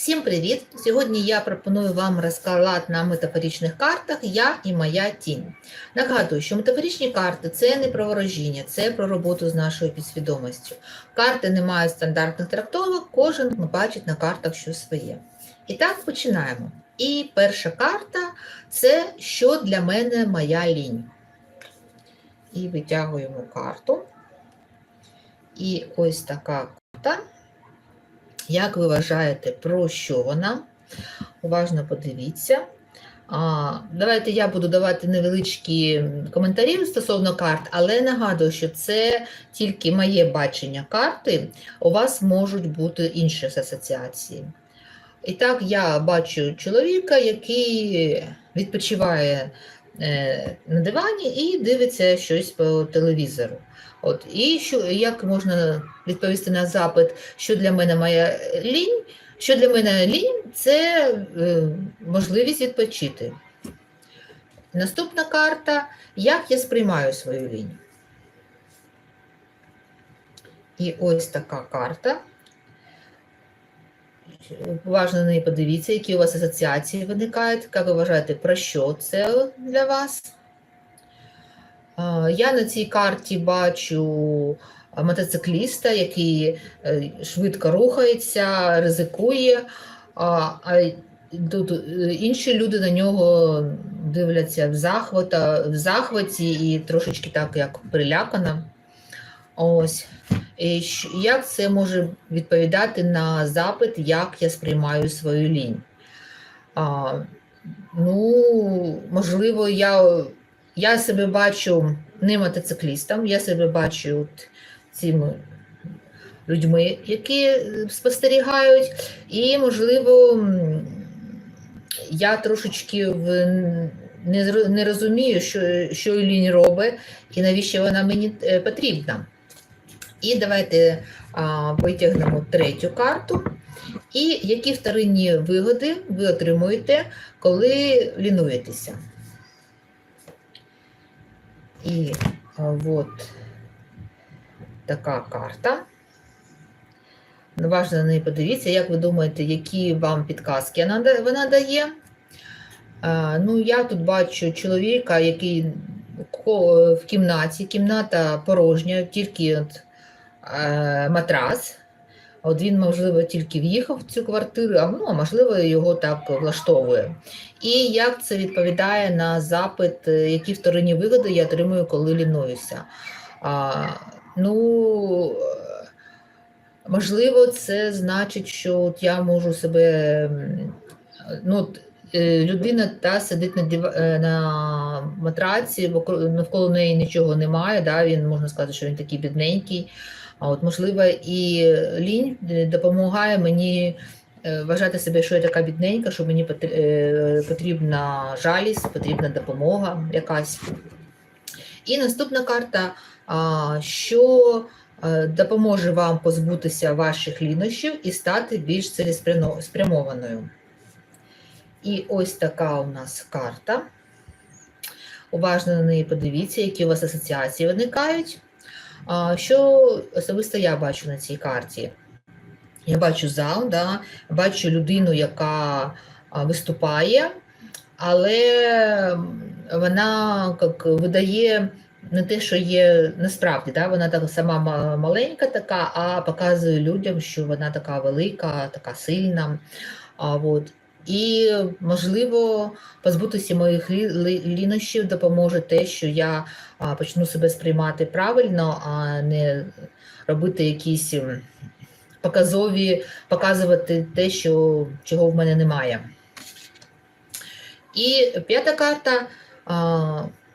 Всім привіт! Сьогодні я пропоную вам розклад на метафоричних картах Я і моя тінь. Нагадую, що метафоричні карти це не про ворожіння, це про роботу з нашою підсвідомістю. Карти не мають стандартних трактовок, кожен бачить на картах щось своє. І так починаємо. І перша карта це що для мене моя лінь. І витягуємо карту. І ось така карта. Як ви вважаєте, про що вона? Уважно подивіться. А, Давайте я буду давати невеличкі коментарі стосовно карт, але нагадую, що це тільки моє бачення карти. У вас можуть бути інші асоціації. І так, я бачу чоловіка, який відпочиває на дивані і дивиться щось по телевізору. От, І що, як можна відповісти на запит, що для мене моя лінь? Що для мене лінь це е, можливість відпочити. Наступна карта як я сприймаю свою лінь. І ось така карта. Уважно на неї подивіться, які у вас асоціації виникають. Як ви вважаєте, про що це для вас? Я на цій карті бачу мотоцикліста, який е, швидко рухається, ризикує, а тут е, інші люди на нього дивляться в захвата, в захваті і трошечки так як прилякано. Ось. І Як це може відповідати на запит, як я сприймаю свою лінь? А, Ну, можливо, я я себе бачу не мотоциклістом, я себе бачу от цими людьми, які спостерігають, і, можливо, я трошечки в не, не розумію, що що лінь робить і навіщо вона мені е, потрібна. І давайте а, витягнемо третю карту. І які вторинні вигоди ви отримуєте, коли лінуєтеся. І от така карта. Важно на неї подивіться, як ви думаєте, які вам підказки вона дає. Ну, Я тут бачу чоловіка, який в кімнаті, кімната порожня, тільки от, матрас. От він, можливо, тільки в'їхав в цю квартиру, а ну, можливо, його так влаштовує. І як це відповідає на запит, е, які вторинні вигоди я отримую, коли лінуюся? А, Ну, можливо, це значить, що от я можу себе. ну, е, Людина та сидить на див... Е, на матраці, навколо неї нічого немає. Да? Він можна сказати, що він такий бідненький. А от, можливо, і лінь допомагає мені е, вважати себе, що я така бідненька, що мені е, потрібна жалість, потрібна допомога якась. І наступна карта, що е, допоможе вам позбутися ваших лінощів і стати більш цілеспрямованою. І ось така у нас карта. Уважно на неї подивіться, які у вас асоціації виникають. Що особисто я бачу на цій карті? Я бачу зал, да, бачу людину, яка виступає, але вона як, видає не те, що є насправді, да, вона так сама маленька, така, а показує людям, що вона така велика, така сильна. А, от. І, можливо, позбутися моїх лінощів допоможе те, що я почну себе сприймати правильно, а не робити якісь показові, показувати те, що, чого в мене немає. І п'ята карта.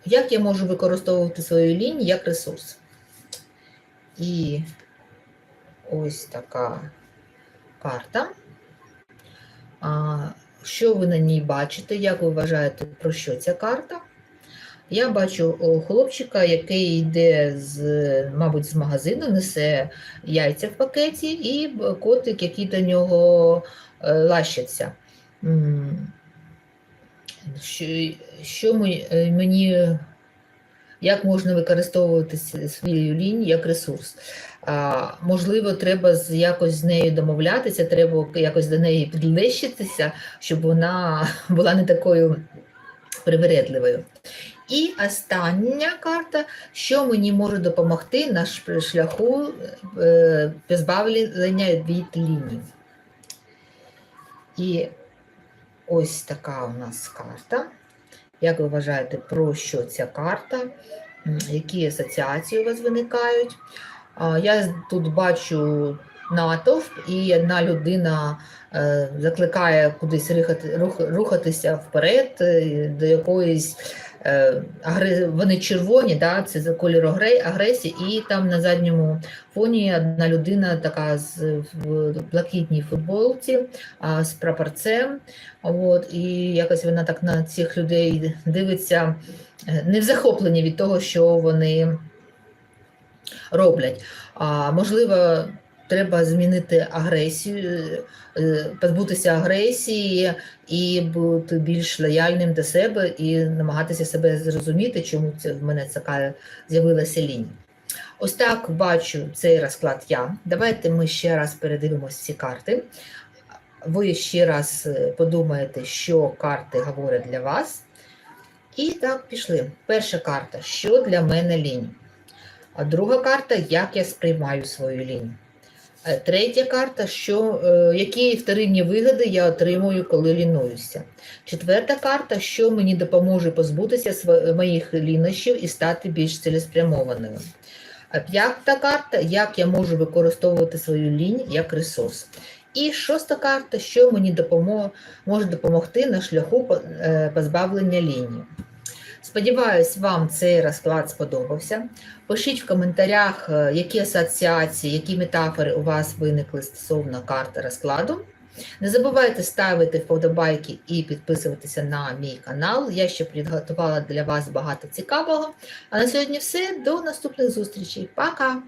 Як я можу використовувати свою лінію як ресурс? І ось така карта. Що ви на ній бачите? Як ви вважаєте, про що ця карта? Я бачу хлопчика, який йде, з, мабуть, з магазину, несе яйця в пакеті, і котик, який до нього е, лащиться. Що е, мені як можна використовувати свою лінь як ресурс. А, можливо, треба з, якось з нею домовлятися, треба якось до неї підлещитися, щоб вона була не такою привередливою. І остання карта, що мені може допомогти на шляху е, позбавлення від лінії. І ось така у нас карта. Як ви вважаєте, про що ця карта? Які асоціації у вас виникають? Я тут бачу натовп, і одна людина е, закликає кудись рухатися вперед е, до якоїсь. Е, Вони червоні, да, це за кольор агре- агресії, і там на задньому фоні одна людина така з в блакитній футболці а, з прапорцем. От, і якось вона так на цих людей дивиться, е, не в захопленні від того, що вони роблять. А, можливо, треба змінити агресію, е, позбутися агресії і бути більш лояльним до себе і намагатися себе зрозуміти, чому це в мене така з'явилася лінія. Ось так бачу цей розклад я. Давайте ми ще раз передивимося ці карти. Ви ще раз е, подумаєте, що карти говорять для вас. І так, пішли. Перша карта що для мене лінь? А друга карта як я сприймаю свою лінь. Е, Третя карта, що, е, які вторинні вигоди я отримую, коли лінуюся. Четверта карта, що мені допоможе позбутися моїх лінощів і стати більш цілеспрямованою. П'ята карта, як я можу використовувати свою лінь як ресурс. І шоста карта, що мені допомо- може допомогти на шляху е, позбавлення лінії. Сподіваюсь, вам цей розклад сподобався. Пишіть в коментарях, е, які асоціації, які метафори у вас виникли стосовно карти розкладу. Не забувайте ставити вподобайки і підписуватися на мій канал. Я ще підготувала для вас багато цікавого. А на сьогодні все. До наступних зустрічей. Пока!